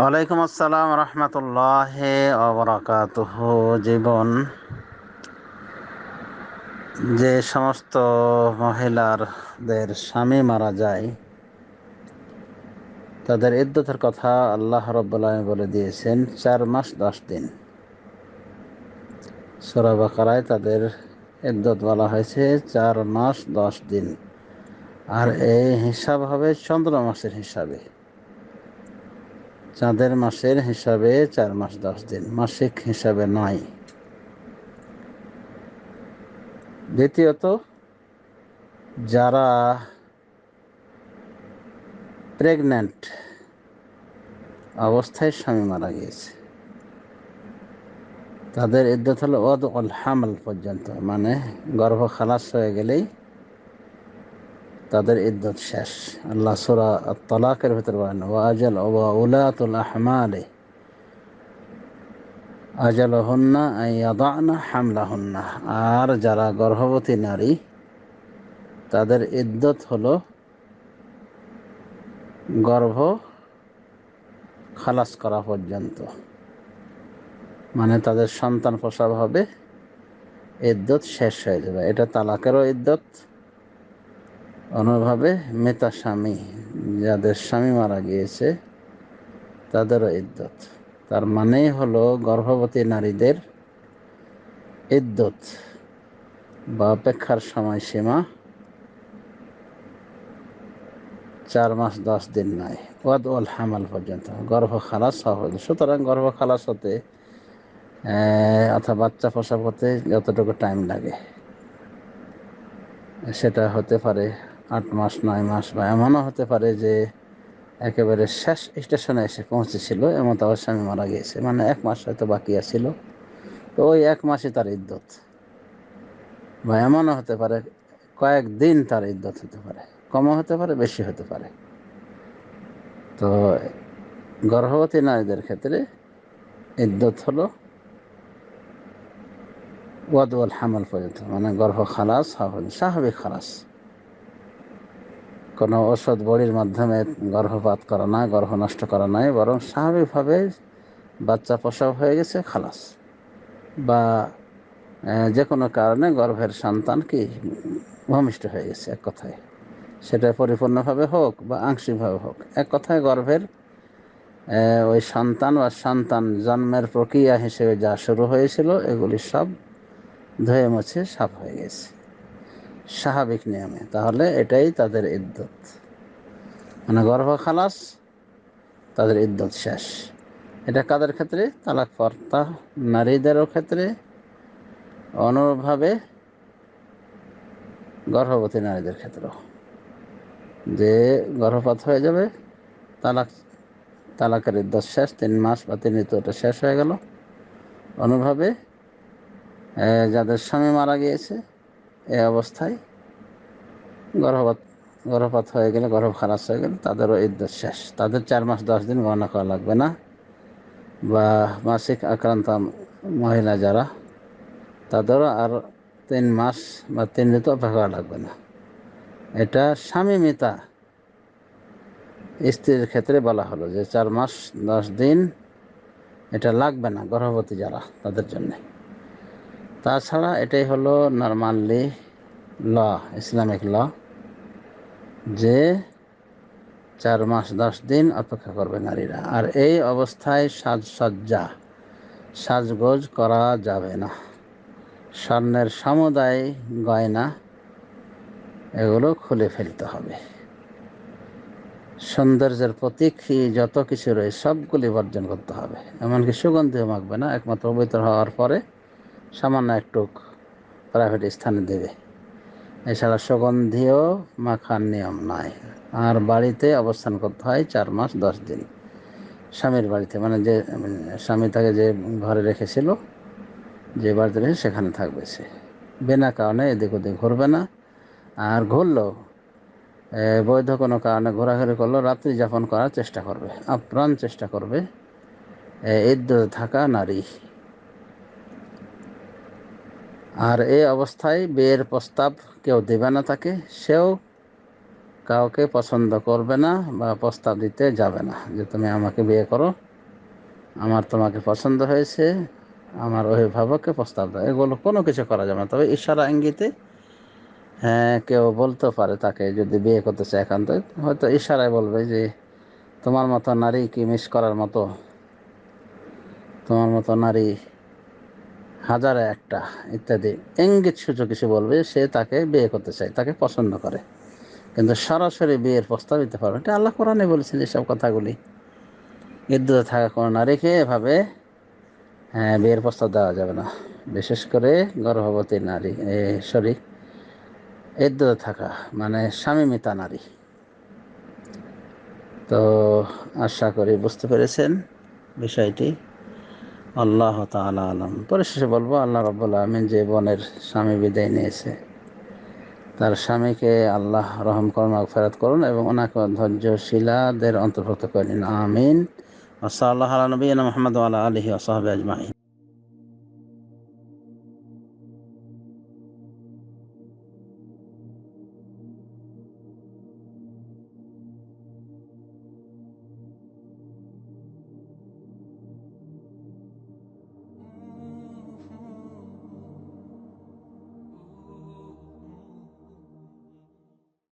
ওয়ালাইকুম আসসালাম রহমতুল্লাহ অবরাকাত জীবন, যে সমস্ত মহিলারদের স্বামী মারা যায়, তাদের ইদ্যতের কথা আল্লাহ রব্বুল্লাহ বলে দিয়েছেন, চার মাস দশ দিন। সোরাবাকারায় তাদের ইদ্যত বলা হয়েছে, চার মাস দশ দিন। আর এই হিসাব হবে চন্দ্র মাসের হিসাবে। চাঁদের মাসের হিসাবে চার মাস দশ দিন, মাসিক হিসাবে নয়। দ্বিতীয়ত, যারা প্রেগন্যান্ট অবস্থায় স্বামী মারা গিয়েছে, তাদের ইদ্যত হলো ওদ অল হামল পর্যন্ত মানে গর্ভ খালাস হয়ে গেলেই তাদের ইদ্যত শেষ। আল্লাহ সুরা তলাকের ভিতরে বলেন ওয়াজল উলাতুল আহমালে আজল হন্না ইয়াদানা হামলা হন্না আর যারা গর্ভবতী নারী, তাদের ইদ্যত হলো গর্ভ খালাস করা পর্যন্ত। মানে তাদের সন্তান প্রসব হবে ইদ্যত শেষ হয়ে যাবে। এটা তালাকেরও ইদ্যত অনুভাবে মেতা স্বামী, যাদের স্বামী মারা গিয়েছে, তাদেরও ইদ্যত। তার মানেই হলো গর্ভবতী নারীদের ইদ্যত বা অপেক্ষার সময়সীমা চার মাস দশ দিন নয় ওয়াদ ওয়াল হামাল পর্যন্ত। গর্ভ খালাস হওয়া সুতরাং গর্ভ খালাস হতে অথবা বাচ্চা প্রসব হতে যতটুকু টাইম লাগে, সেটা হতে পারে আট মাস, নয় মাস বা এমনও হতে পারে যে একেবারে শেষ স্টেশনে এসে পৌঁছেছিল, এমন তার স্বামী মারা গিয়েছে। মানে এক মাস হয়তো বাকি আছিল। তো ওই এক মাসে তার ইদ্যত। বা এমনও হতে পারে কয়েকদিন তার ইদ্যত হতে পারে। কমও হতে পারে, বেশি হতে পারে। তো গর্ভবতী নারীদের ক্ষেত্রে ইদ্যত হলো। ওয়াদওয়াল হামল পর্যন্ত মানে গর্ভ খালাস স্বাভাবিক খালাস। কোনো ওষুধ বড়ির মাধ্যমে গর্ভপাত করা নয় গর্ভ নষ্ট করা নয় বরং স্বাভাবিকভাবে বাচ্চা প্রসব হয়ে গেছে, খালাস। বা যে কোনো কারণে গর্ভের সন্তান কি ভূমিষ্ঠ হয়ে গেছে, এক কথায়। সেটা পরিপূর্ণভাবে হোক বা আংশিকভাবে হোক, এক কথায় গর্ভের ওই সন্তান বা সন্তান জন্মের প্রক্রিয়া হিসেবে যা শুরু হয়েছিল, এগুলি সব ধুয়ে মুছে সাফ হয়ে গেছে। স্বাভাবিক নিয়মে, তাহলে এটাই তাদের ইদ্যত। মানে গর্ভ খালাস তাদের ইদ্যত শেষ। এটা কাদের ক্ষেত্রে? তালাক কর্তা নারীদেরও ক্ষেত্রে। অনুরূপভাবে গর্ভবতী নারীদের ক্ষেত্রেও। যে গর্ভপাত হয়ে যাবে, তালাক, তালাকের ইদ্যত শেষ, তিন মাস বা তিন ঋতুটা শেষ হয়ে গেল। অনুভাবে যাদের স্বামী মারা গিয়েছে এই অবস্থায় গর্ভপাত গর্ভপাত হয়ে গেলে গর্ভ খারাপ হয়ে গেলে তাদেরও ইদ্যত শেষ। তাদের চার মাস, দশ দিন গণনা করা লাগবে না। বা মাসিক আক্রান্ত মহিলা যারা, তাদেরও আর তিন মাস বা তিন ঋতু অপেক্ষা করা লাগবে না। এটা স্বামী মিতা স্ত্রীর ক্ষেত্রে বলা হলো যে চার মাস, দশ দিন এটা লাগবে না গর্ভবতী যারা, তাদের জন্যে। তাছাড়া এটাই হলো নর্মালি ল ইসলামিক ল যে চার মাস, দশ দিন অপেক্ষা করবে নারীরা। আর এই অবস্থায় সাজসজ্জা, সাজগোজ করা যাবে না। স্বর্ণের সমুদায় গয়না, এগুলো খুলে ফেলতে হবে। সৌন্দর্যের প্রতীক, যত কিছু রয়েছে, সবগুলি বর্জন করতে হবে। এমনকি সুগন্ধিও মাখবে না, একমাত্র পবিত্র হওয়ার পরে সামান্য একটু প্রাইভেট স্থানে দেবে। এছাড়া সুগন্ধিও মাখার নিয়ম নাই। আর বাড়িতে অবস্থান করতে হয় চার মাস, দশ দিন। স্বামীর বাড়িতে মানে যে, স্বামী তাকে যে ঘরে রেখেছিল, যে বাড়িতে রেখে সেখানে থাকবে সে। বিনা কারণে এদিক ওদিক ঘুরবে না। আর ঘুরলেও বৈধ কোনো কারণে ঘোরাঘুরি করলেও রাত্রি যাপন করার চেষ্টা করবে। আপ্রাণ চেষ্টা করবে। ইদ্য থাকা নারী। আর এই অবস্থায় বিয়ের প্রস্তাব কেউ দেবে না তাকে, সেও কাউকে পছন্দ করবে না বা প্রস্তাব দিতে যাবে না যে তুমি আমাকে বিয়ে করো, আমার তোমাকে পছন্দ হয়েছে, আমার অভিভাবককে প্রস্তাব দেয় এগুলো কোনো কিছু করা যাবে না। তবে ইশারা ইঙ্গিতে হ্যাঁ কেউ বলতে পারে তাকে যদি বিয়ে করতে চায় একান্ত হয়তো ইশারায় বলবে যে তোমার মতো নারী কি মিস করার মতো? তোমার মতো নারী হাজারে একটা ইত্যাদি ইঙ্গিত সূচক কিছু বলবে, সে তাকে বিয়ে করতে চায়, তাকে পছন্দ করে। কিন্তু সরাসরি বিয়ের প্রস্তাব দিতে পারবে এটা আল্লাহ কোরআনে বলেছেন এসব কথাগুলি। ইদ্যুতে থাকা কোনো নারীকে এভাবে হ্যাঁ বিয়ের প্রস্তাব দেওয়া যাবে না। বিশেষ করে গর্ভবতী নারী, এ, সরি, ইদ্যুতে থাকা মানে স্বামীমিতা নারী। তো আশা করি বুঝতে পেরেছেন বিষয়টি। আল্লাহ তালা আলম। পরিশেষে বলব, আল্লাহ রব্বুল আলমিন যে বোনের স্বামী বিদায় নিয়েছে, তার স্বামীকে আল্লাহ রহম করুন ফেরত করুন এবং ওনাকে ধৈর্যশীলাদের অন্তর্ভুক্ত করেন আমিন। ওসা আল্লাহ নবীন মোহাম্মদ আল্লাহ আলহি আসহাবি আজমাইন।